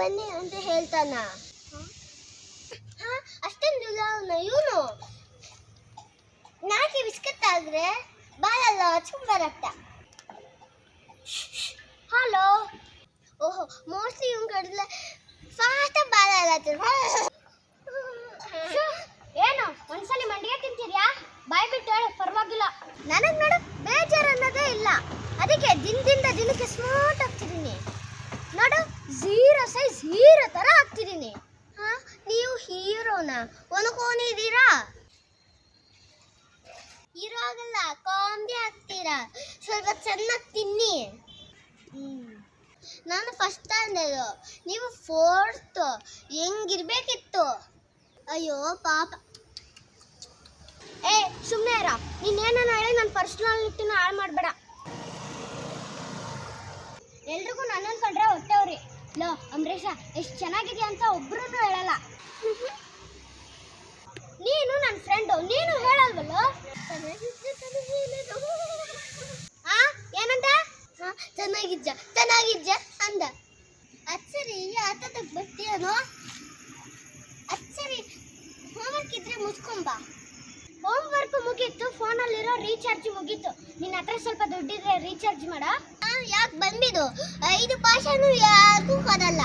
ಬನ್ನಿ ಅಂತ ಹೇಳ್ತಾನ. ಹಾ? ಅಷ್ಟೊಂದು ಇವನು. ನಾಯಿಗೆ ಬಿಸ್ಕತ್ ಆದ್ರೆ ಬಾಲೆಲ್ಲ ಹಚ್ಕೊಂಡ್ ಹಲೋ ಓಹೋ ಮೋಸ್ಟ್ಲಿ ಇವ್ನ ಕಡಲೆ ಫಾಸ್ಟ್ ಬಾಲ ಏನು? ಒಂದ್ಸಲಿ ಮಂಡಿಗೆ ತಿಂತೀರ್ಯಾ ಬಾಯ್ ಬಿಟ್ಟು ಹೇಳು ಪರವಾಗಿಲ್ಲ. ನನಗೆ ನೋಡು ಬೇಜಾರು ಅನ್ನೋದೇ ಇಲ್ಲ. ಅದಕ್ಕೆ ದಿನದಿಂದ ದಿನಕ್ಕೆ ಸ್ಮೂತ್ ಆಗ್ತಿದ್ದೀನಿ ನೋಡು. ಝೀರೋ ಸೈಜ್ ಹೀರೋ ತರ ಆಗ್ತಿದ್ದೀನಿ ಹಾ? ನೀವು ಹೀರೋನ ಒನ್ಕೊಂಡಿದ್ದೀರಾ? ಹೀರೋ ಆಗಲ್ಲ ಕಾಮಿಡಿ ಆಗ್ತೀರಾ? ಸ್ವಲ್ಪ ಚೆನ್ನಾಗಿ ತಿನ್ನಿ. ನಾನು ಫಸ್ಟ್ ಸ್ಟ್ಯಾಂಡರ್ಡು ನೀವು ಫೋರ್ತ್ ಹೆಂಗಿರ್ಬೇಕಿತ್ತು? ಅಯ್ಯೋ, ಪಾಪ. ಏ ಸುಮ್ಮನೆ ಇರ. ನೀನೇನ ಹೇಳಿ ನನ್ನ ಪರ್ಸ್ನಾಲಿಟಿನ ಹಾಳು ಮಾಡಬೇಡ. ಎಲ್ರಿಗೂ ನನ್ನನ್ನು ಕಂಡ್ರೆ ಹೊಟ್ಟೆವ್ರಿ ಲೋ, ಅಂಬರೀಷ, ಎಷ್ಟು ಚೆನ್ನಾಗಿದೆ ಅಂತ ಒಬ್ರು ಹೇಳಲ್ಲ. ನೀನು ನನ್ನ ಫ್ರೆಂಡು ನೀನು ಹೇಳಲ್ವಲ್ಲ? ಆ ಏನಂತ ಚೆನ್ನಾಗಿದ್ದ ಚೆನ್ನಾಗಿದ್ದ ಅಂದ. ಅಚ್ಚರಿ ಆತದಕ್ಕೆ ಬರ್ತೀಯನೋ ಅಚ್ಚರಿ ಹೋಮ್ವರ್ಕ್ ಇದ್ರೆ ಮುಚ್ಕೊಂಬ ಹೋಮ್ವರ್ಕ್ ಮುಗೀತು ಫೋನಲ್ಲಿರೋ ರೀಚಾರ್ಜ್ ಮುಗೀತು. ನಿನ್ನ ಹತ್ರ ಸ್ವಲ್ಪ ದುಡ್ಡಿದ್ರೆ ರೀಚಾರ್ಜ್ ಮಾಡ. ಯಾಕೆ ಬಂದಿದ್ದು ಐದು ಭಾಷೆನೂ ಯಾರಿಗೂ ಕದಲ್ಲ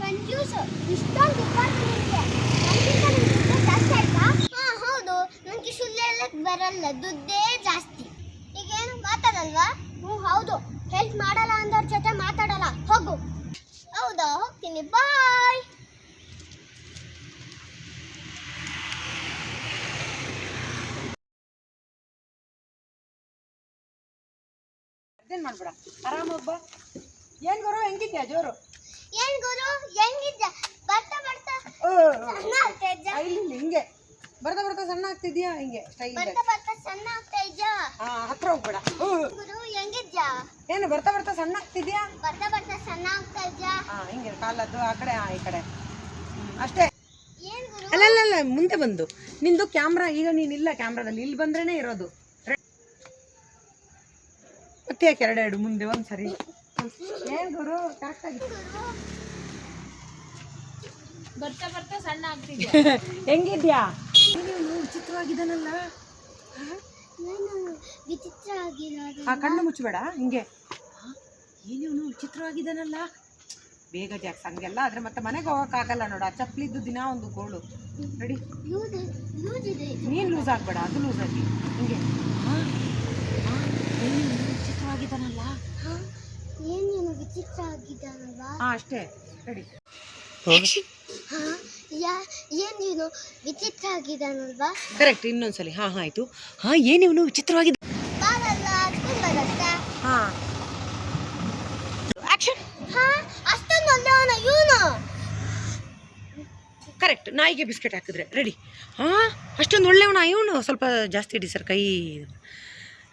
ಕನ್ಫ್ಯೂಸ್ ಇಷ್ಟೊಂದು ಹಾ, ಹೌದು. ನನಗೆ ಸುಳ್ಳೆಲ್ಲ ಬರಲ್ಲ. ದುಡ್ಡೇ ಜಾಸ್ತಿ. ಈಗೇನು ಮಾತಾಡಲ್ವಾ? ಹ್ಞೂ ಹೌದು. ಹೆಲ್ಪ್ ಮಾಡಲ್ಲ ಅಂದವ್ರ ಜೊತೆ ಮಾತಾಡಲ್ಲ ಹೋಗು ಹೌದಾ ಹೋಗ್ತೀನಿ ಬಾಯ್ ಅದೇನ್ ಮಾಡ್ಬೇಡ. ಆರಾಮ ಒಬ್ಬ ಏನ್ ಗುರು ಹೆಂಗಿದ್ಯಾ ಜೋರು? ಏನ್ ಗುರು ಹೆಂಗಿದ್ಯಾ? ಬರ್ತಾ ಬರ್ತಾ. ಸಣ್ಣ ಆಗ್ತಾ ಇದ್ದ ಇಲ್ಲಿ ಹಿಂಗೆ. ಬರ್ತಾ ಬರ್ತಾ ಸಣ್ಣ ಆಗ್ತಿದ್ಯಾ? ಹಿಂಗೆ ಸ್ಟೈಲ್ ಬರ್ತಾ ಬರ್ತಾ ಸಣ್ಣ ಆಗ್ತಾ ಇದ್ದ ಹಾ ಹತ್ರ ಹೋಗ್ಬೇಡ. ಗುರು ಹೆಂಗಿದ್ದ ಏನು ಬರ್ತಾ ಬರ್ತಾ ಸಣ್ಣ ಆಗ್ತಿದ್ಯಾ? ಬರ್ತಾ ಬರ್ತಾ ಸಣ್ಣ ಆಗ್ತಾ ಇದ್ಯಾ? ಹಾ ಹಿಂಗೆ ಕಾಲದ್ದು ಆ ಕಡೆ ಆ ಈ ಕಡೆ. ಅಷ್ಟೇ. ಅಲ್ಲ ಅಲ್ಲ ಮುಂದೆ ಬಂದು. ನಿಂದು ಕ್ಯಾಮ್ರಾ ಈಗ ನೀನಿಲ್ಲ ಕ್ಯಾಮ್ರಾದಲ್ಲಿ. ಇಲ್ಲಿ ಬಂದ್ರೇನೆ ಇರೋದು. ರೆ- ಹಾಕಿ ಎರಡೆರಡು ಮುಂದೆ ಒಂದ್ಸರಿ. ಏನು ಗುರು? ಕರೆಕ್ಟ್ ಆಗಿ. ಬರ್ತಾ ಬರ್ತಾ ಸಣ್ಣ ಆಗ್ತಿದ್ಯಾ ಹೆಂಗಿದ್ಯಾ? ನೀನು ವಿಚಿತ್ರವಾಗಿದ್ದಾನಲ್ಲ. ನಾನು ವಿಚಿತ್ರ ಆಗಿರೋದು ಆ ಕಣ್ಣು ಮುಚ್ಚಬೇಡ ಹಿಂಗೆ. ಏನಿವನು ವಿಚಿತ್ರವಾಗಿದ್ದಾನಲ್ಲ. ಬೇಗ ಜಾಕ್ಸ್ ಹಂಗೆಲ್ಲ ಆದ್ರೆ ಮತ್ತೆ ಮನೆಗೆ ಹೋಗೋಕ್ಕಾಗಲ್ಲ ನೋಡು ಆ ಚಪ್ಪಲಿದ್ದು ದಿನ ಒಂದು ಗೋಳು. ರೆಡಿ ಲೂಸ್ ಲೂಸ್ ಇದೆ. ನೀನು ಲೂಸ್ ಆಗ್ಬೇಡ ಅದು ಲೂಸ್ ಆಗಿ. ಹಿಂಗೆ. ಹಾ? ವಿಚಿತ್ರವಾಗಿದ್ದಾನಲ್ಲ? ಹಾ ಏನ್ ನೀನು ವಿಚಿತ್ರ ಆಗಿದ್ದಾನಲ್ವಾ ಹಾ ಅಷ್ಟೇ ರೆಡಿ ಹಾ ಯಾ ಏನು ನೀನು ವಿಚಿತ್ರ ಆಗಿದ್ದಾನಲ್ವಾ ಕರೆಕ್ಟ್ ಇನ್ನೊಂದ್ಸಲಿ. ಹಾ ಹಾ ಆಯ್ತು. ಹಾ ಏನಿವನು ವಿಚಿತ್ರವಾಗಿದ್ದ? ಬಾರಲ್ಲ ಅದ್ಕೊಂಡ್ ಬರತ್ತಾ? ಹಾ. ಆಕ್ಷನ್ ಹಾ ಅಷ್ಟೊಂದು ಒಳ್ಳೆಯವನ ಇವನು? ಕರೆಕ್ಟ್ ನಾಯಿಗೆ ಬಿಸ್ಕೆಟ್ ಹಾಕಿದ್ರೆ. ರೆಡಿ ಹಾ ಅಷ್ಟೊಂದು ಒಳ್ಳೆಯವನ ಇವನು? ಸ್ವಲ್ಪ ಜಾಸ್ತಿ ಇಡಿ ಸರ್ ಕೈ.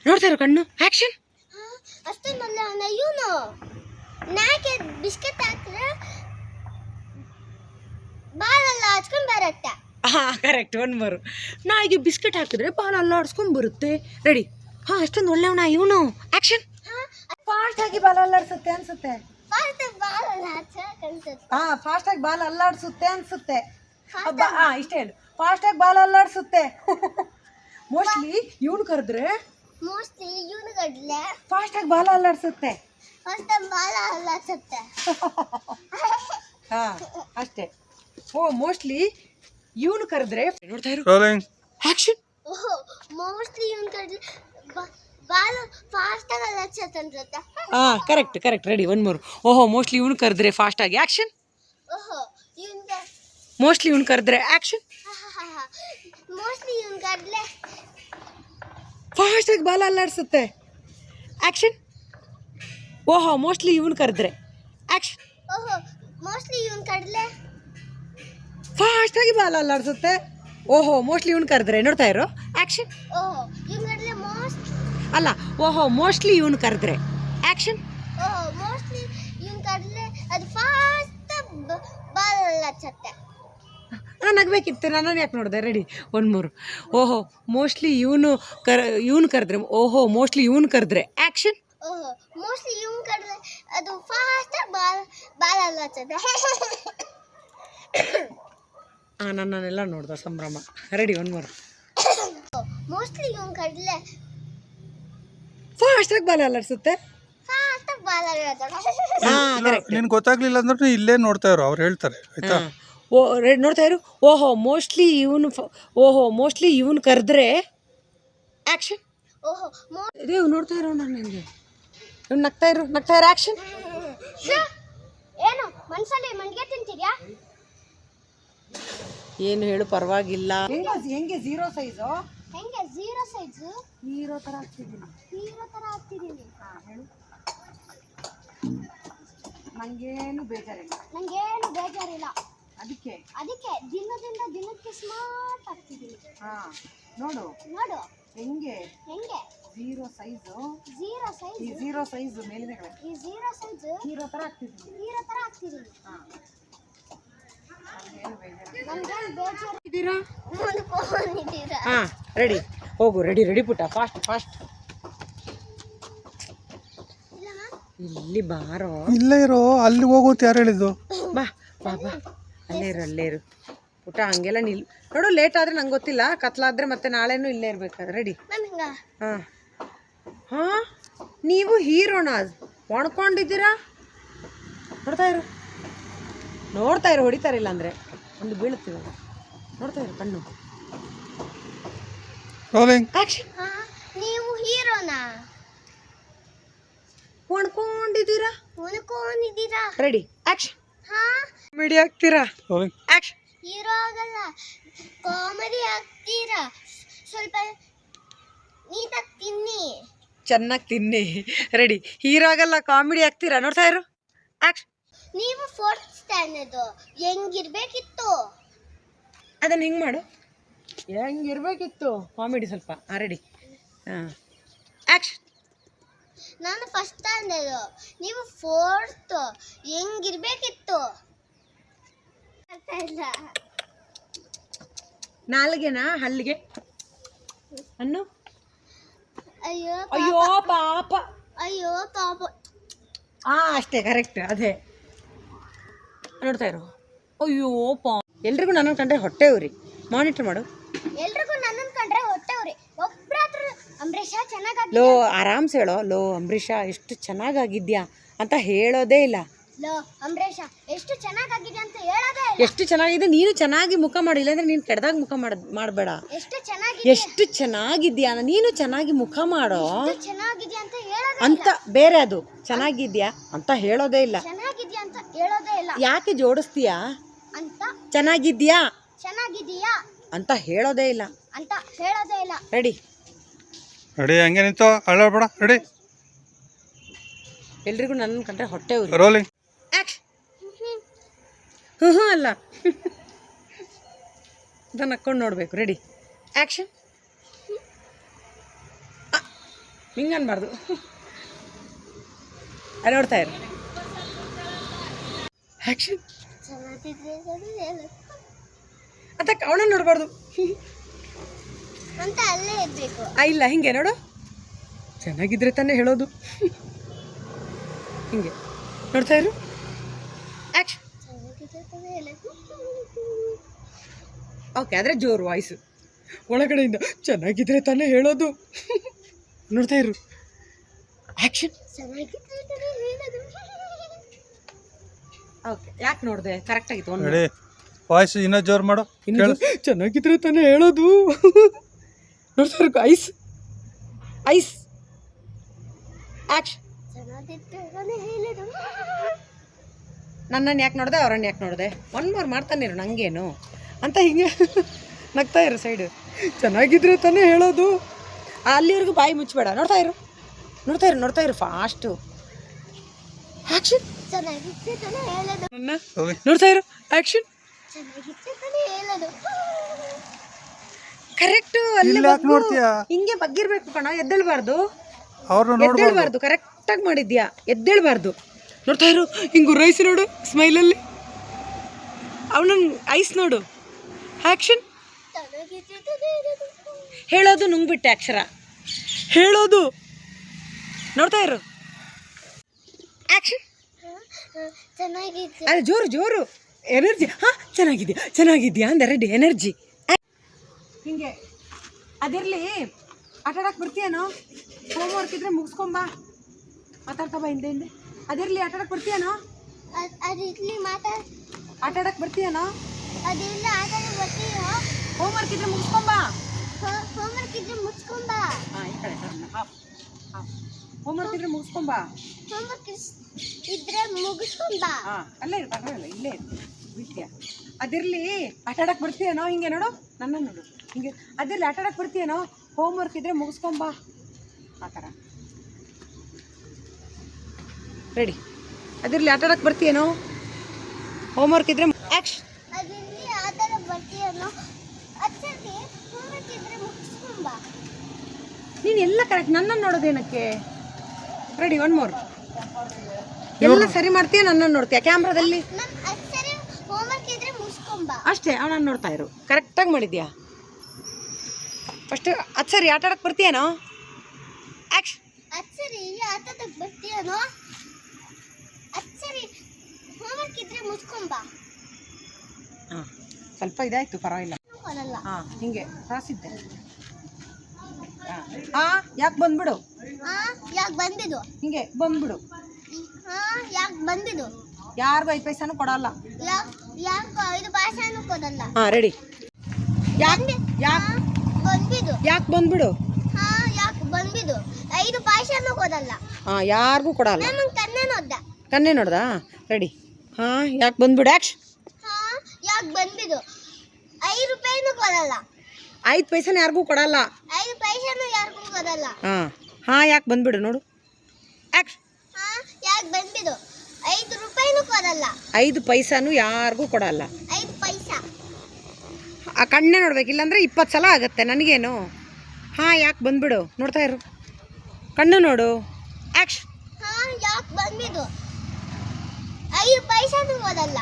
ನೋಡ್ತಾ ಇರೋ ಕಣ್ಣು. ಆಕ್ಷನ್ ಹಾ ಅಷ್ಟೊಂದು ಒಳ್ಳೆಯವನ ಇವನು ನಾಕೆ ಬಿಸ್ಕೆಟ್ ಹಾಕಿದ್ರೆ ಬಾಲೆಲ್ಲ ಹಚ್ಕೊಂಡ್ ಬರತ್ತ. ಹಾ ಕರೆಕ್ಟ್ ಒನ್ ಬರು ನಾಯಿಗೆ ಬಿಸ್ಕೆಟ್ ಹಾಕಿದ್ರೆ ಬಾಲ್ ಅಲ್ಲಾಡ್ಸ್ಕೊಂಡ್ ಬರುತ್ತೆ. ರೆಡಿ ಹಾ ಅಷ್ಟೊಂದು ಒಳ್ಳೆಯವನ ಇವನು. ಆಕ್ಷನ್ ಹಾ ಫಾಸ್ಟ್ ಆಗಿ ಬಾಲ್ ಅಲ್ಲಾಡ್ಸುತ್ತೆ ಅನ್ಸುತ್ತೆ. ಹಾ ಫಾಸ್ಟ್ ಆಗಿ ಬಾಲ್ ಅಲ್ಲಾಡ್ಸುತ್ತೆ ಅನ್ಸುತ್ತೆ. ಹಾ ಇಷ್ಟೇ ಹೇಳು. ಫಾಸ್ಟ್ ಆಗಿ ಬಾಲ್ ಅಲ್ಲಾಡ್ಸುತ್ತೆ ಮೋಸ್ಟ್ಲಿ ಇವನು ಕರೆದ್ರೆ ಮೋಸ್ಟ್ಲಿ ಇವನು ಗಡ್ಲೆ. ಫಾಸ್ಟ್ ಆಗಿ ಬಾಲ ಅಲ್ಲಾಡ್ಸುತ್ತೆ. ಫಸ್ಟ್ ಬಾಲ ಅಲ್ಲಾಡ್ಸುತ್ತೆ. ಹಾ ಅಷ್ಟೇ. ಓ ಮೋಸ್ಟ್ಲಿ ಇವನು ಕರೆದ್ರೆ ನೋಡ್ತಾ ಇರು. ಆಕ್ಷನ್ ಓಹೋ ಮೋಸ್ಟ್ಲಿ ಇವನು ಕಡ್ಲೆ ಬಾಲ ಫಾಸ್ಟ್ ಆಗಿ ಹಾ ಕರೆಕ್ಟ್ ಕರೆಕ್ಟ್ ರೆಡಿ ಒನ್ ಮೂರು ಓಹೋ ಮೋಸ್ಟ್ಲಿ ಇವನು ಕರೆದ್ರೆ ಫಾಸ್ಟ್ ಆಗಿ. ಆಕ್ಷನ್ ಓಹೋ ಇವನ್ ಮೋಸ್ಟ್ಲಿ ಇವನು ಕರೆದ್ರೆ ಆಕ್ಷನ್ ಮೋಸ್ಟ್ಲಿ ಇವನು ಕಡ್ಲೆ ಫಾಸ್ಟ್ ಆಗಿ ಬಾಲ್ ಅಲ್ಲಾಡ್ಸುತ್ತೆ. ಆಕ್ಷನ್ ಓಹೋ ಮೋಸ್ಟ್ಲಿ ಇವನು ಕರೆದ್ರೆ. ಆ್ಯಕ್ಷನ್ ಓಹೋ ಮೋಸ್ಟ್ಲಿ ಇವನು ಕರೆದ್ರೆ ಫಾಸ್ಟಾಗಿ ಬಾಲ್ ಅಲ್ಲಾಡ್ಸುತ್ತೆ. ಓಹೋ ಮೋಸ್ಟ್ಲಿ ಇವನು ಕರೆದ್ರೆ. ನೋಡ್ತಾ ಇರೋ? ಆ್ಯಕ್ಷನ್ ಓಹೋ ಇವನ್ ಕಡ್ಲೆ ಮೋಸ್ಟ್ ಅಲ್ಲ ಓಹೋ ಮೋಸ್ಟ್ಲಿ ಇವನು ಕರೆದ್ರೆ. ಆ್ಯಕ್ಷನ್ ಓಹೋ ಮೋಸ್ಟ್ಲಿ ಇವನು ಕರೆದ್ರೆ ಅದು ಫಾಸ್ಟ್ ಬಾಲ್ ಹಚ್ಚತ್ತೆ ನಗಬೇಕಿತ್ತು. ನನ್ನನ್ನು ಯಾಕೆ ನೋಡಿದೆ? ರೆಡಿ. ಒನ್ ಮೂರು. ಓಹೋ ಮೋಸ್ಟ್ಲಿ ಇವನು ಕರ ಇವನು ಕರೆದ್ರೆ ಓಹೋ ಮೋಸ್ಟ್ಲಿ ಇವನು ಕರೆದ್ರೆ. ಆ್ಯಕ್ಷನ್ ಓಹೋ ಮೋಸ್ಟ್ಲಿ ಇವನು ಅದು ಫಾಸ್ಟ್ ಬಾಲ್ ನೋಡ್ದ ಸಂಭ್ರಮ. ರೆಡಿ ಒನ್ ಮೂರು. ಮೋಸ್ಟ್ಲಿ ಇವನು ಕಡ್ಲೆ ಫಾಸ್ಟಾಗಿ ಬಾಲ್ ಅಲ್ಲಾಡ್ಸುತ್ತೆ? ಫಾಸ್ಟ್ ಬಾಲ್ ಅಲ್ಲತ್ತದೆ ಹಾಂ ಕರೆಕ್ಟ್ ನಿನ್ ಗೊತ್ತಾಗ್ಲಿಲ್ಲ ಅಂದ್ರೆ ಇಲ್ಲೇ ನೋಡ್ತಾ ಇರೋ ಅವ್ರು ಹೇಳ್ತಾರೆ ಆಯ್ತಾ? ಓ ರೆಡ್ ನೋಡ್ತಾ ಇರು. ಓಹೋ ಮೋಸ್ಟ್ಲಿ ಇವನು ಓಹೋ ಮೋಸ್ಟ್ಲಿ ಇವನು ಕರೆದ್ರೆ ಆ್ಯಕ್ಷನ್ ಓಹೋ ಮೋ ಇದೇ ನೋಡ್ತಾ ಇರೋ ನಾನು ನನಗೆ ಇವ್ನು ನಗ್ತಾ ಇರು ನಗ್ತಾ ಇರೋ ಆ್ಯಕ್ಷನ್! ಏನು ಮನ್ಸಲ್ಲಿ ಮಂಡ್ಗೆ ತಿಂತಿದ್ಯಾ? ಏನು ಹೇಳು ಪರವಾಗಿಲ್ಲ. ಹೆಂಗೆ ಝೀರೋ ಸೈಜು ಹೆಂಗೆ ಝೀರೋ ಸೈಜ್ ಹೀರೋ ಥರ ಆಗ್ತಿದ್ದೀನಿ. ಹೀರೋ ತರ ಹೇಳು. ನನಗೇನು ಬೇಜಾರಿಲ್ಲ. ನಂಗೇನು ಬೇಜಾರಿಲ್ಲ. ಅದಕ್ಕೆ? ಅದಕ್ಕೆ ದಿನದಿಂದ ದಿನಕ್ಕೆ ಸ್ಮಾರ್ಟ್ ಆಗ್ತಿದ್ದೀನಿ. ಹಾ ನೋಡು. ನೋಡು. ಹೆಂಗೆ? ಹೆಂಗೆ? ಝೀರೋ ಸೈಜು ಝೀರೋ ಸೈಜ್ ಈ ಝೀರೋ ಸೈಜ್ ಮೇಲಿನ ಕಡೆ ಈ ಝೀರೋ ಸೈಜ್ ಹೀರೋ ತರ ಆಗ್ತಿದ್ದೀನಿ. ಹೀರೋ ತರ ಆಗ್ತಿದ್ದೀನಿ. ಹಾಂ. ಹಾಂ ರೆಡಿ ಹೋಗು ರೆಡಿ ರೆಡಿ ಪುಟ್ಟ. ಫಾಸ್ಟ್ ಫಾಸ್ಟ್ ಇಲ್ಲಿ ಬಾರೋ. ಇಲ್ಲೇ ಇರೋ ಅಲ್ಲಿ ಹೋಗು ಅಂತ ಯಾರು ಹೇಳಿದ್ದು? ಬಾ ಬಾ ಬಾ. ಅಲ್ಲೇ ಇರು ಊಟ ಹಂಗೆಲ್ಲ ನಿಲ್ ನೋಡು ಲೇಟ್ ಆದ್ರೆ ನಂಗೆ ಗೊತ್ತಿಲ್ಲ ಕತ್ಲಾದ್ರೆ ಮತ್ತೆ ನಾಳೆನೂ ಇಲ್ಲೇ ಇರ್ಬೇಕಾದ್ರೆ. ರೆಡಿ ಹಾಂ. ಹಾಂ? ನೀವು ಹೀರೋಣ ಒಣ್ಕೊಂಡಿದ್ದೀರಾ ನೋಡ್ತಾ ಇರು. ನೋಡ್ತಾ ಇರು ಹೊಡಿತಾರಿಲ್ಲ ಅಂದರೆ. ಒಂದು ಬೀಳುತ್ತೀವಿ ನೋಡ್ತಾ ಇರು ಕಣ್ಣು. ರೋಲಿಂಗ್ ಆ್ಯಕ್ಷನ್ ಹಾ ನೀವು ಹೀರೋನಾ ಒಣ್ಕೊಂಡಿದ್ದೀರಾ ಉಳ್ಕೊಂಡಿದ್ದೀರಾ ರೆಡಿ ಆ್ಯಕ್ಷನ್ ಹಾ ಮಿಡಿ ಆಗ್ತೀರಾ? ರೋಲಿಂಗ್ ಆ್ಯಕ್ಷನ್ ಹೀರೋ ಆಗಲ್ಲ ಕಾಮಿಡಿ ಆಗ್ತೀರಾ? ಸ್ವಲ್ಪ ನೀಟಾಗಿ ತಿನ್ನಿ. ಚೆನ್ನಾಗಿ ತಿನ್ನಿ. ರೆಡಿ ಹೀರೋ ಆಗಲ್ಲ ಕಾಮಿಡಿ ಆಗ್ತೀರಾ? ನೋಡ್ತಾ ಇರು. ಆಕ್ಷನ್ ನೀವು ಫೋರ್ತ್ ಸ್ಟ್ಯಾಂಡರ್ಡ್ ಹೆಂಗಿರ್ಬೇಕಿತ್ತು? ಅದನ್ನ ಹಿಂಗೆ ಮಾಡು? ಹೆಂಗಿರ್ಬೇಕಿತ್ತು? ಕಾಮಿಡಿ ಸ್ವಲ್ಪ. ಹಾಂ ರೆಡಿ ಹಾಂ. ಆ್ಯಕ್ಷನ್ ನಾನು ಫಸ್ಟ್ ಸ್ಟ್ಯಾಂಡರ್ಡು ನೀವು ಫೋರ್ತ್ ಹೆಂಗಿರ್ಬೇಕಿತ್ತು? ಇಲ್ಲ ನಾಲ್ಗೆನಾ? ಹಲ್ಲಿಗೆ. ಅನ್ನು? ಅಯ್ಯೋ ಅಯ್ಯೋ ಪಾಪ. ಅಯ್ಯೋ ಪಾಪ. ಆ ಅಷ್ಟೇ ಕರೆಕ್ಟ್ ಅದೇ. ನೋಡ್ತಾ ಇರು. ಅಯ್ಯೋ ಪಾ ಎಲ್ರಿಗೂ ನನ್ನ ಕಂಡ್ರೆ ಹೊಟ್ಟೆ ಉರಿ. ಮಾನಿಟ್ರ್ ಮಾಡು. ಎಲ್ರಿಗೂ ನನ್ನನ್ ಕಂಡ್ರೆ ಹೊಟ್ಟೆವ್ರಿ ಒಬ್ರಾದ್ರೂ ಅಂಬರೀಷ ಚೆನ್ನಾಗಾಗಿ ಲೋ ಆರಾಮ್ಸೆ ಹೇಳೋ. ಲೋ ಅಂಬರೀಷ ಎಷ್ಟು ಚೆನ್ನಾಗಾಗಿದ್ಯಾ ಅಂತ ಹೇಳೋದೇ ಇಲ್ಲ. ಎಷ್ಟು ಚೆನ್ನಾಗಾಗಿದೆ ಅಂತ ಹೇಳೋದೇ ಇಲ್ಲ. ಎಷ್ಟು ಚೆನ್ನಾಗಿದೆ? ನೀನು ಚೆನ್ನಾಗಿ ಮುಖ ಮಾಡಿಲ್ಲ ಇಲ್ಲಾಂದ್ರೆ ನೀನು ಕೆಡ್ದಾಗ ಮುಖ ಮಾಡ ಮಾಡಬೇಡ. ಎಷ್ಟು ಚೆನ್ನಾಗಿದೆ? ಎಷ್ಟು ಚೆನ್ನಾಗಿದ್ಯಾ ನೀನು ಚೆನ್ನಾಗಿ ಮುಖ ಮಾಡೋ. ಚೆನ್ನಾಗಿದೆ ಅಂತ ಹೇಳೋದೇ ಅಂತ ಬೇರೆ ಅದು. ಚೆನ್ನಾಗಿದ್ಯಾ ಅಂತ ಹೇಳೋದೇ ಇಲ್ಲ. ಚೆನ್ನಾಗಿದ್ಯಾ ಅಂತ ಹೇಳೋದೇ ಇಲ್ಲ. ಯಾಕೆ ಜೋಡಿಸ್ತೀಯಾ? ಅಂತ? ಚೆನ್ನಾಗಿದ್ಯಾ? ಚೆನ್ನಾಗಿದೀಯಾ ಅಂತ ಹೇಳೋದೇ ಇಲ್ಲ. ಅಂತ ಹೇಳೋದೇ ಇಲ್ಲ. ರೆಡಿ. ರೆಡಿ ಹಂಗೆ ನಿಂತು ಅಳ್ಳಾಡ್ಬೇಡ ರೆಡಿ. ಎಲ್ರಿಗೂ ನನ್ನ ಕಂಡ್ರೆ ಹೊಟ್ಟೆ ಉರಿ. ರೋಲಿಂಗ್ ಆ್ಯಕ್ಷನ್ ಹ್ಞೂ ಹ್ಞೂ ಅಲ್ಲ. ಇದನ್ನು ಹಾಕ್ಕೊಂಡು ನೋಡಬೇಕು ರೆಡಿ. ಆ್ಯಕ್ಷನ್ ಹಿಂಗೆ ಅನ್ಬಾರ್ದು ಅಲ್ಲಿ ನೋಡ್ತಾ ಇರು. ಆ್ಯಕ್ಷನ್ ಅದಕ್ಕೆ ಅವನ ನೋಡಬಾರ್ದು. ಅಂತ ಅಲ್ಲೇ ಇರ್ಬೇಕು. ಆ ಇಲ್ಲ ಹಿಂಗೆ ನೋಡು. ಚೆನ್ನಾಗಿದ್ರೆ ತಾನೇ ಹೇಳೋದು. ಹಿಂಗೆ. ನೋಡ್ತಾ ಇರು. ಆ್ಯಕ್ಷನ್. ಓಕೆ ಆದರೆ ಜೋರು ವಾಯ್ಸು ಒಳಗಡೆಯಿಂದ ಚೆನ್ನಾಗಿದ್ರೆ ತಾನೇ ಹೇಳೋದು. ನೋಡ್ತಾ ಇರು. ಆ್ಯಕ್ಷನ್ ಓಕೆ ಯಾಕೆ ನೋಡಿದೆ? ಕರೆಕ್ಟಾಗಿತ್ತು ಒಂದು ರೆಡಿ ವಾಯ್ಸ್ ಇನ್ನೂ ಜೋರು ಮಾಡು. ಇನ್ನು ಚೆನ್ನಾಗಿದ್ರೆ ತಾನೇ ಹೇಳೋದು. ನೋಡ್ತಾ ಇರು ಐಸ್ ಐಸ್ ನನ್ನನ್ನು ಯಾಕೆ ನೋಡಿದೆ ಅವ್ರನ್ನ ಯಾಕೆ ನೋಡಿದೆ? ಒನ್ ಮೋರ್ ಮಾಡ್ತಾನೆ ಇರು ನಂಗೇನು? ಅಂತ ಹಿಂಗೆ ನಗ್ತಾ ಇರು ಸೈಡು ಚೆನ್ನಾಗಿದ್ರೆ ತಾನೇ ಹೇಳೋದು. ಅಲ್ಲಿವರೆಗೂ ಬಾಯಿ ಮುಚ್ಚಬೇಡ ನೋಡ್ತಾ ಇರು. ನೋಡ್ತಾ ಇರು ನೋಡ್ತಾ ಇರು ಫಾಸ್ಟು ಆ್ಯಕ್ಷನ್ ನೋಡ್ತಾ ಇರು. ಆ್ಯಕ್ಷನ್ ಕರೆಕ್ಟು ನೋಡ್ತೀಯಾ? ಹಿಂಗೆ ಬಗ್ಗಿರ್ಬೇಕು ಕಣ ಎದ್ದೇಳ್ಬಾರ್ದು. ಅವ್ರನ್ನ ನೋಡ್ಬಾರ್ದು. ಎದ್ದೇಳ್ಬಾರ್ದು ಕರೆಕ್ಟಾಗಿ ಮಾಡಿದ್ಯಾ? ಎದ್ದೇಳ್ಬಾರ್ದು. ನೋಡ್ತಾ ಇರು ಹಿಂಗು ರೈಸ್ ನೋಡು ಸ್ಮೈಲಲ್ಲಿ ಅವನ ಐಸ್ ನೋಡು. ಆ್ಯಕ್ಷನ್ ಹೇಳೋದು ನುಂಗ್ಬಿಟ್ಟೆ ಅಕ್ಷರ. ಹೇಳೋದು. ನೋಡ್ತಾ ಇರು. ಆ್ಯಕ್ಷನ್ ಜೋರು ಜೋರು. ಎನರ್ಜಿ ಹಾ ಚೆನ್ನಾಗಿದೆಯಾ? ಚೆನ್ನಾಗಿದೆಯಾ? ಅಂದ್ರೆ ರೆಡಿ ಎನರ್ಜಿ ಹಿಂಗೆ. ಅದಿರಲಿ ಆಟ ಆಡಕ್ಕೆ ಬರ್ತೀಯೇನೋ? ಹೋಮ್ವರ್ಕ್ ಇದ್ರೆ ಮುಗಿಸ್ಕೊಂಬಾ ಮಾತಾಡ್ತಾ ಬಾ ಹಿಂದೆ ಹಿಂದೆ. ಅದಿರಲಿ ಆಟ ಆಡಕ್ಕೆ ಬರ್ತೀಯೇನೋ ಅದಿರಲಿ ಮಾತಾ ಇಡ್ಲಿ ಮಾತಾಡ್ ಆಟ ಆಡಕ್ಕೆ ಬರ್ತೀಯೇನೋ? ಅದಿಲ್ಲ ಆಟನೇ ಬರ್ತೀಯೋ ಹೋಮ್ವರ್ಕ್ ಇದ್ರೆ ಮುಗಿಸ್ಕೊಂಬ ಹೋಮ್ವರ್ಕ್ ಇದ್ರೆ ಮುಗಿಸ್ಕೊಂಬಾ ಹಾಂ ಈ ಕಡೆ ಹೋಮ್ವರ್ಕ್ ಇದ್ರೆ ಮುಗಿಸ್ಕೊಂಬ ಹೋಮ್ವರ್ಕ್ ಇದ್ರೆ ಮುಗಿಸ್ಕೊಂಬ ಹಾಂ ಅಲ್ಲೇ ಇರು ಪರವಾಗಿಲ್ಲ ಇಲ್ಲೇ ಇರು. ಬಿಟ್ಟಿಯಾ ಅದಿರಲಿ ಆಟ ಆಡಕ್ಕೆ ಬರ್ತೀಯೇನೋ? ಹಿಂಗೆ ನೋಡು ನನ್ನ ನೋಡು. ಹಿಂಗೆ ಅದಿರಲಿ ಆಟಾಡಕ್ಕೆ ಹೋಮ್ ವರ್ಕ್ ಇದ್ರೆ ಮುಗಿಸ್ಕೊಂಬಾ ಆ ಥರ. ರೆಡಿ ಅದಿರಲಿ ಆಟಾಡಕ್ಕೆ ಬರ್ತೀಯೇನೋ? ಆ್ಯಕ್ಷ ಬರ್ತೀಯನೋ? ಹೋಮ್ ಹೋಮ್ವರ್ಕ್ ಇದ್ರೆ ಮುಗಿಸ್ಕೊಂಬ ನೀನು ಎಲ್ಲ ಕರೆಕ್ಟ್ ನನ್ನನ್ನು ನೋಡೋದೇನಕ್ಕೆ ರೆಡಿ ಒನ್ ಮೋರ್ ಎಲ್ಲ ಸರಿ ಮಾಡ್ತೀಯ ನನ್ನನ್ನು ನೋಡ್ತೀಯ? ಕ್ಯಾಮ್ರಾದಲ್ಲಿ ನಮ್ ಅಚ್ಚರಿ ಹೋಮ್ವರ್ಕ್ ಇದ್ರೆ ಮುಗಿಸ್ಕೊಂಬ ಅಷ್ಟೇ ಅವನನ್ನು ನೋಡ್ತಾ ಇರು. ಕರೆಕ್ಟಾಗಿ ಮಾಡಿದ್ಯಾ? ಫಸ್ಟ್ ಅದು ಸರಿ ಆಟ ಆಡಕ್ಕೆ ಬರ್ತೀಯೇನೋ? ಆ್ಯಕ್ಷ ಅಚ್ಚರಿ ಆಟದಕ್ಕೆ ಬರ್ತೀಯನೋ? ಸರಿ ಹೋಮ್ವರ್ಕ್ ಇದ್ರೆ ಮುಚ್ಕೊಂಬ ಹಾಂ ಸ್ವಲ್ಪ ಇದಾಯ್ತು ಪರವಾಗಿಲ್ಲ. ಹಾಂ ಹಿಂಗೆ ಕ್ರಾಸಿದ್ದೆ ಹಾಂ ಯಾಕೆ ಬಂದ್ಬಿಡು? ಆ ಯಾಕೆ ಬಂದಿದ್ದು? ಹಿಂಗೆ ಬಂದ್ಬಿಡು. ಯಾಕೆ ಬಂದಿದ್ದು? ಯಾರಿಗೂ ಐದು ಪೈಸಾನು ಕೊಡಲ್ಲ. ಹಾಂ ರೆಡಿ ಯಾಕೆ ಯಾಕೆ ಬಂದಿದ್ದು. ಯಾಕೆ ಬಂದ್ಬಿಡು? ಹಾ ಯಾಕೆ ಬಂದಿದ್ದು? ಐದು ಭಾಷೆನೂ ಕೊಡಲ್ಲ ಹಾಂ ಯಾರಿಗೂ ಕೊಡಲ್ಲ. ನಾನು ಕನ್ನೆ ನೋಡ್ದ. ಕನ್ನೆ ನೋಡ್ದಾ? ರೆಡಿ ಹಾ ಯಾಕೆ ಬಂದ್ಬಿಡು? ಆ್ಯಕ್ಷ ಹಾ ಯಾಕೆ ಬಂದಿದ್ದು? ಐದು ರೂಪಾಯಿನೂ ಕೊಡಲ್ಲ. ಐದು ಪೈಸಾನ ಯಾರಿಗೂ ಕೊಡಲ್ಲ. ಐದು ಪೈಸೆನೂ ಯಾರಿಗೂ ಕೊಡಲ್ಲ. ಹಾಂ ಹಾಂ ಯಾಕೆ ಬಂದ್ಬಿಡು ನೋಡು. ಆ್ಯಕ್ಷ ಹಾ ಯಾಕೆ ಬಂದಿದ್ದು? ಐದು ರೂಪಾಯಿನೂ ಕೊಡಲ್ಲ. ಐದು ಪೈಸಾನು ಯಾರಿಗೂ ಕೊಡಲ್ಲ. ಐದು ಪೈಸಾ. ಆ ಕಣ್ಣೆ ನೋಡ್ಬೇಕು ಇಲ್ಲಾಂದ್ರೆ ಇಪ್ಪತ್ತು ಸಲ ಆಗುತ್ತೆ ನನಗೇನು? ಹಾಂ ಯಾಕೆ ಬಂದ್ಬಿಡು ನೋಡ್ತಾ ಇರು. ಕಣ್ಣು ನೋಡು. ಆ್ಯಕ್ಷ ಹಾ ಯಾಕೆ ಬಂದಿದ್ದು? ಐದು ಪೈಸೆನೂ ಕೊಡಲ್ಲ.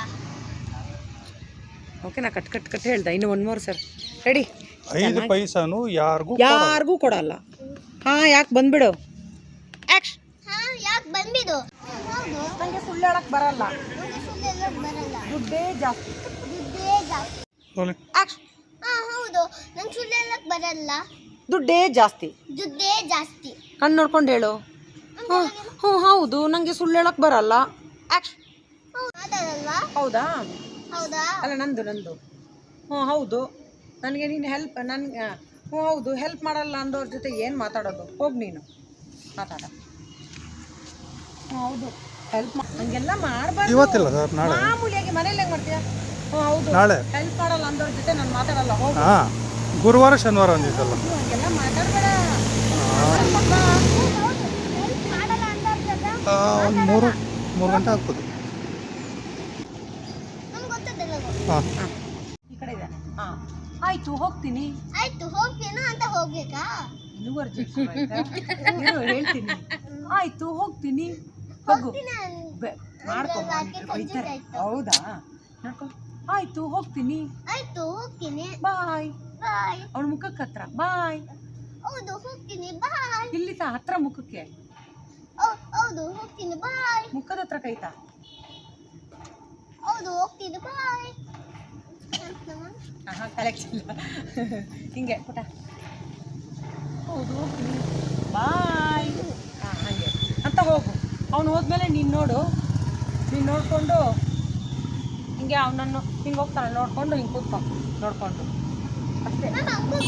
ಓಕೆ ನಾ ಕಟ್ ಕಟ್ ಕಟ್ ಹೇಳ್ದೆ ಇನ್ನು ಒನ್ ಮೋರ್ ಸರ್. ರೆಡಿ ಐದು ಪೈಸಾನು ಯಾರಿಗೂ ಯಾರಿಗೂ ಕೊಡಲ್ಲ. ಹಾಂ ಯಾಕೆ ಬಂದ್ಬಿಡು? ಆಕ್ಷನ್ ಹಾ ಯಾಕೆ ಬಂದಿದ್ದು? ನನಗೆ ಸುಳ್ಳು ಹೇಳಕ್ ಬರಲ್ಲ. ದುಡ್ಡೇ ಜಾಸ್ತಿ. ದುಡ್ಡೇ ಜಾಸ್ತಿ ಹಾ ಹೌದು. ನಂಗೆ ಸುಳ್ಳೆಲ್ಲಕ್ ಬರಲ್ಲ. ದುಡ್ಡೇ ಜಾಸ್ತಿ. ದುಡ್ಡೇ ಜಾಸ್ತಿ. ಕಣ್ಣು ನೋಡ್ಕೊಂಡು ಹೇಳು. ಹ್ಞೂ ಹ್ಞೂ ಹೌದು. ನನಗೆ ಸುಳ್ಳು ಹೇಳಕ್ ಬರಲ್ಲ. ಆ್ಯಕ್ಷ ಹೌದು ಹೌದಾ? ಹೌದಾ? ಅಲ್ಲ ನಂದು ನಂದು. ಹ್ಞೂ ಹೌದು. ನನಗೆ ನೀನು ಹೆಲ್ಪ್ ನನಗೆ ಹ್ಞೂ ಹೌದು. ಹೆಲ್ಪ್ ಮಾಡಲ್ಲ ಅಂದವ್ರ ಜೊತೆ ಏನು ಮಾತಾಡೋದು? ಹೋಗಿ ನೀನು. ಮಾತಾಡ. ಹ್ಞೂ ಹೌದು. ಹೆಲ್ಪ್ ಹಂಗೆಲ್ಲ ಮಾಡಬಾರ್ದು. ಇವತ್ತಿಲ್ಲ ಸರ್ ನಾಳೆ. ಮಾಮೂಲಿಯಾಗಿ ಮನೇಲಿ ಹೆಂಗೆ ಮಾಡ್ತೀಯ? ಹ್ಞೂ ಹೌದು. ನಾಳೆ. ಹೆಲ್ಪ್ ಮಾಡಲ್ಲ ಅಂದವ್ರ ಜೊತೆ ನಾನು ಮಾತಾಡಲ್ಲ ಹೋಗು. ಹಾಂ ಗುರುವಾರ ಶನಿವಾರ ಅಂದಿದ್ದಲ್ಲ ಹಂಗೆಲ್ಲ ಮಾತಾಡಬೇಡ. ಒಂದು ಮೂರು ಮೂರು ಗಂಟೆ ಆಗ್ಬೋದು. ಹಾಂ. ಈ ಕಡೆ ಇದೆ. ಹಾಂ. ಆಯಿತು ಹೋಗ್ತೀನಿ. ಆಯ್ತು ಹೋಗ್ತೀನೋ ಅಂತ ಹೋಗ್ಬೇಕಾ? ಇರು, ಹೇಳ್ತೀನಿ. ಆಯ್ತು ಹೋಗ್ತೀನಿ. ಹೋಗು. ಹೋಗ್ತೀನಿ ಮಾಡ್ಕೊ ಬೈತಾರೆ ಹೌದಾ? ನೋಡ್ಕೊ ಆಯ್ತು ಹೋಗ್ತೀನಿ. ಆಯ್ತು ಹೋಗ್ತೀನಿ. ಬಾಯ್. ಬಾಯ್. ಅವಳ ಮುಖಕ್ಕೆ ಹತ್ರ. ಬಾಯ್. ಹೌದು ಹೋಗ್ತೀನಿ. ಬಾಯ್. ಇಲ್ಲಿ ತಾ ಹತ್ರ ಮುಖಕ್ಕೆ. ಹೌದು ಹೋಗ್ತೀನಿ. ಬಾಯ್. ಮುಖದ ಹತ್ರ ಕೈತಾ? ಹೌದು ಹೋಗ್ತೀನಿ. ಬಾಯ್. ಹಾಂ ಕಲೆಕ್ಟ್ ಇಲ್ಲ ಹಿಂಗೆ ಪುಟ. ಹೌದು ಹೋಗ್ತೀನಿ ಬಾಯ್ ಹಾಂ ಹಾಗೆ ಅಂತ ಹೋಗು ಅವನು ಹೋದ್ಮೇಲೆ ನೀನು ನೋಡು. ನೀನು ನೋಡಿಕೊಂಡು ಹಿಂಗೆ ಅವನನ್ನು ಹಿಂಗೆ ಹೋಗ್ತಾನೆ ನೋಡಿಕೊಂಡು ಹಿಂಗೆ ಕೂತ್ಕೊ ನೋಡಿಕೊಂಡು. ಅಷ್ಟೇ. ನಾನು ಹಂಗೆ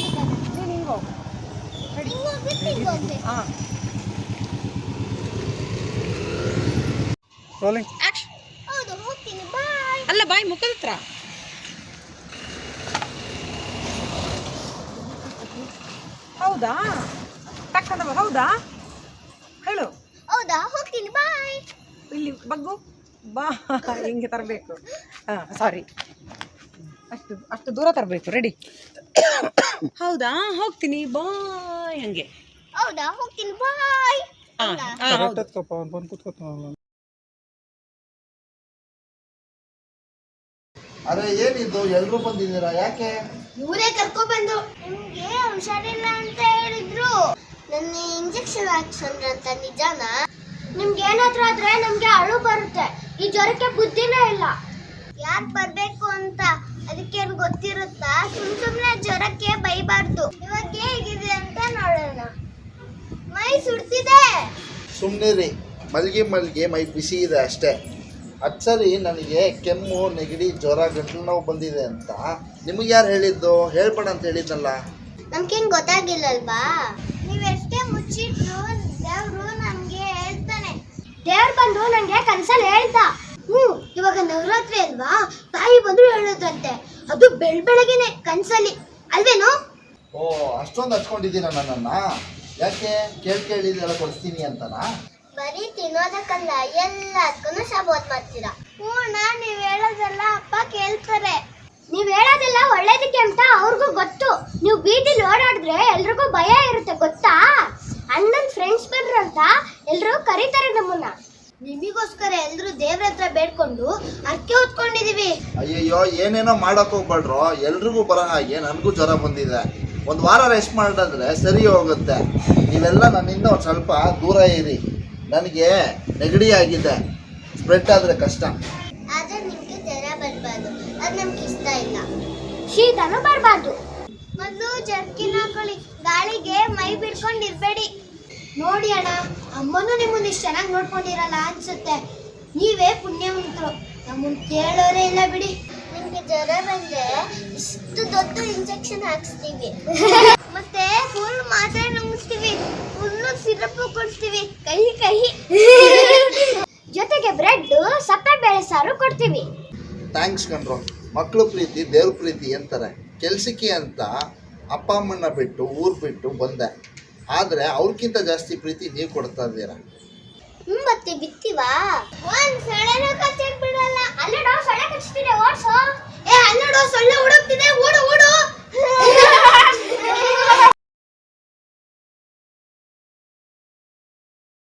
ಹಿಂಗೆ. ಹಾಂ. ಅಲ್ಲ ಬಾಯ್ ಮುಖದ ಹತ್ರ. ಹೌದಾ? ಹೌದಾ? ಬಾಯ್ ಇಲ್ಲಿ ಬಗ್ಗು? ಬಾ ಹಿಂಗೆ ತರಬೇಕು. ಹಾಂ ಸಾರಿ ಅಷ್ಟು ಅಷ್ಟು ದೂರ ತರಬೇಕು ರೆಡಿ ಹೌದಾ? ಹೋಗ್ತೀನಿ ಬಾಯ್ ಹಂಗೆ. ಹೌದಾ? ಹೋಗ್ತೀನಿ ಬಾಯ್ ಹೌದು? ಬಂದು ಕೂತ್ಕೊತ ಅರೆ ಏನಿದ್ದು ಎಲ್ರು ಬಂದಿದ್ದೀರಾ? ಯಾಕೆ? ಇವರೇ ಕರ್ಕೊಬಂದು ನಿಮ್ಗೆ ಹುಷಾರಿಲ್ಲ ಅಂತ ಹೇಳಿದ್ರು. ನನ್ನ ಇಂಜೆಕ್ಷನ್ ಹಾಕ್ಸಂದ್ರಂತ ನಿಜಾನ? ನಿಮ್ಗೆ ಏನಾದ್ರೂ ಆದ್ರೆ ನಮ್ಗೆ ಅಳು ಬರುತ್ತೆ. ಈ ಜ್ವರಕ್ಕೆ ಬುದ್ಧಿನೇ ಇಲ್ಲ. ಯಾಕೆ ಬರ್ಬೇಕು ಅಂತ ಅದಕ್ಕೆ ಏನ್ ಗೊತ್ತಿರುತ್ತಾ? ಸುಮ್ ಸುಮ್ನೆ ಜ್ವರಕ್ಕೆ ಬೈಬಾರ್ದು. ಇವಾಗ ಹೇಗಿದೆ ಅಂತ ನೋಡೋಣ. ಮೈ ಸುಡ್ತಿದೆ. ಸುಮ್ಮನೆ ಮಲ್ಗೆ ಮಲ್ಗೆ ಮೈ ಬಿಸಿ ಇದೆ ಅಷ್ಟೇ. ಅದು ಸರಿ ನನಗೆ ಕೆಮ್ಮು ನೆಗಡಿ ಜ್ವರ ಗಂಟಲು ನೋವು ಬಂದಿದೆ ಅಂತ. ನಿಮಗೆ ಯಾರು ಹೇಳಿದ್ದು? ಹೇಳ್ಬೇಡ ಅಂತ ಹೇಳಿದ್ನಲ್ಲ. ನಮ್ಗೇನು ಗೊತ್ತಾಗಿಲ್ಲಲ್ವಾ? ನೀವೆಷ್ಟೇ ಮುಚ್ಚಿಟ್ರು ದೇವ್ರು ಬಂದು ನನಗೆ ಕನಸಲ್ಲಿ ಹೇಳ್ದ. ಹ್ಮ್ ಇವಾಗ ನವರಾತ್ರಿ ಅಲ್ವಾ? ತಾಯಿ ಬಂದು ಹೇಳೋದಂತೆ. ಅದು ಬೆಳ್ ಬೆಳಗ್ಗೆನೆ ಕನಸಲ್ಲಿ. ಅಲ್ವೇನು? ಓ ಅಷ್ಟೊಂದು ಹಚ್ಕೊಂಡಿದ್ದೀರಾ ನನ್ನನ್ನ? ಯಾಕೆ? ಕೇಳಿ ಕೇಳಿದೆಲ್ಲ ಕೊಡಿಸ್ತೀನಿ ಅಂತನಾ? ಬರೀ ತಿನ್ನೋದಕ್ಕಲ್ಲ ಎಲ್ಲದಕ್ಕೂ ಶಬೋದ್ ಮಾಡ್ತೀರಾ? ಹ್ಞೂ ನೀವ್ ಹೇಳೋದೆಲ್ಲ ಅಪ್ಪ ಕೇಳ್ತಾರೆ. ನೀವು ಹೇಳೋದೆಲ್ಲ ಒಳ್ಳೇದಕ್ಕೆ ಅಂತ ಅವ್ರಿಗೂ ಗೊತ್ತು. ನೀವು ಬೀದಿಲಿ ಓಡಾಡಿದ್ರೆ ಎಲ್ರಿಗೂ ಭಯ ಇರುತ್ತೆ ಗೊತ್ತಾ? ಅಣ್ಣನ್ ಫ್ರೆಂಡ್ಸ್ ಬಂದ್ರಂತ ಎಲ್ಲರೂ ಕರೀತಾರೆ ನಮ್ಮನ್ನ. ನಿಮಗೋಸ್ಕರ ಎಲ್ಲರೂ ದೇವ್ರ ಹತ್ರ ಬೇಡ್ಕೊಂಡು ಅರ್ಕೆ ಹೊತ್ಕೊಂಡಿದೀವಿ. ಅಯ್ಯಯ್ಯೋ ಏನೇನೋ ಮಾಡಕ್ ಹೋಗ್ಬೇಡ್ರೋ ಎಲ್ರಿಗೂ ಬರೋ ಹಾಗೆ ನನಗೂ ಜ್ವರ ಬಂದಿದೆ. ಒಂದು ವಾರ ರೆಸ್ಟ್ ಮಾಡಿದ್ರೆ ಸರಿ ಹೋಗುತ್ತೆ. ನೀವೆಲ್ಲ ನನ್ನಿಂದ ಒಂದು ಸ್ವಲ್ಪ ದೂರ ಇರಿ. ನನಗೆ ನೆಗಡಿ ಆಗಿದೆ. ಸ್ಪ್ರೆಡ್ ಆದರೆ ಕಷ್ಟ. ಆದ್ರೆ ನಿಮ್ಗೆ ಜ್ವರ ಬರಬಾರ್ದು. ಅದು ನಮ್ಗೆ ಇಷ್ಟ ಇಲ್ಲ. ಶೀತನೂ ಬರಬಾರ್ದು. ಮೊದಲು ಜರ್ಕಿನ್ ಹಾಕೊಳ್ಳಿ. ಗಾಳಿಗೆ ಮೈ ಬಿಡ್ಕೊಂಡಿರ್ಬೇಡಿ ನೋಡಿ ಅಣ್ಣ ಅಮ್ಮನೂ ನಿಮ್ಮನ್ನು ಇಷ್ಟು ಚೆನ್ನಾಗಿ ನೋಡ್ಕೊಂಡಿರಲ್ಲ ಅನ್ಸುತ್ತೆ. ನೀವೇ ಪುಣ್ಯವಂತರು. ನಮ್ಮನ್ನು ಕೇಳೋರೇ ಇಲ್ಲ ಬಿಡಿ. ನಿಮಗೆ ಜ್ವರ ಬಂದ್ರೆ ಇಷ್ಟು ದೊಡ್ಡ ಇಂಜೆಕ್ಷನ್ ಹಾಕ್ಸ್ತೀವಿ. ಮತ್ತೆ ಫುಲ್ ಮಾತ್ರೆ ನುಂಗಿಸ್ತೀವಿ. ಫುಲ್ ಸಿರಪ್ ಕೊಡ್ತೀವಿ ಕಹಿ ಕಹಿ. ಜೊತೆಗೆ ಬ್ರೆಡ್ ಸಪ್ಪೆ ಬೇಳೆ ಸಾರು ಕೊಡ್ತೀವಿ. ಥ್ಯಾಂಕ್ಸ್ ಕಣ್ರು. ಮಕ್ಕಳು ಪ್ರೀತಿ ದೇವ್ರ ಪ್ರೀತಿ ಅಂತಾರೆ ಕೆಲ್ಸಕ್ಕೆ ಅಂತ ಅಪ್ಪ ಅಮ್ಮನ ಬಿಟ್ಟು ಊರು ಬಿಟ್ಟು ಬಂದೆ. ಆದರೆ ಅವ್ರಿಗಿಂತ ಜಾಸ್ತಿ ಪ್ರೀತಿ ನೀವು ಕೊಡ್ತಾ ಇದ್ದೀರಾ? ಮತ್ತೆ ಬಿತ್ತಿವಾ? ಒಂದ್ ಸೊಳ್ಳೆನ ಕಚ್ಚಕ್ ಬಿಡಲ್ಲ. ಅಲ್ಲಡೋ ಸೊಳ್ಳೆ ಕಚ್ತಿದೆ ಓಡ್ಸೋ. ಏ, ಅಲ್ಲಡೋ ಸೊಳ್ಳೆ ಓಡೋಗ್ತಿದೆ, ಓಡು ಓಡು.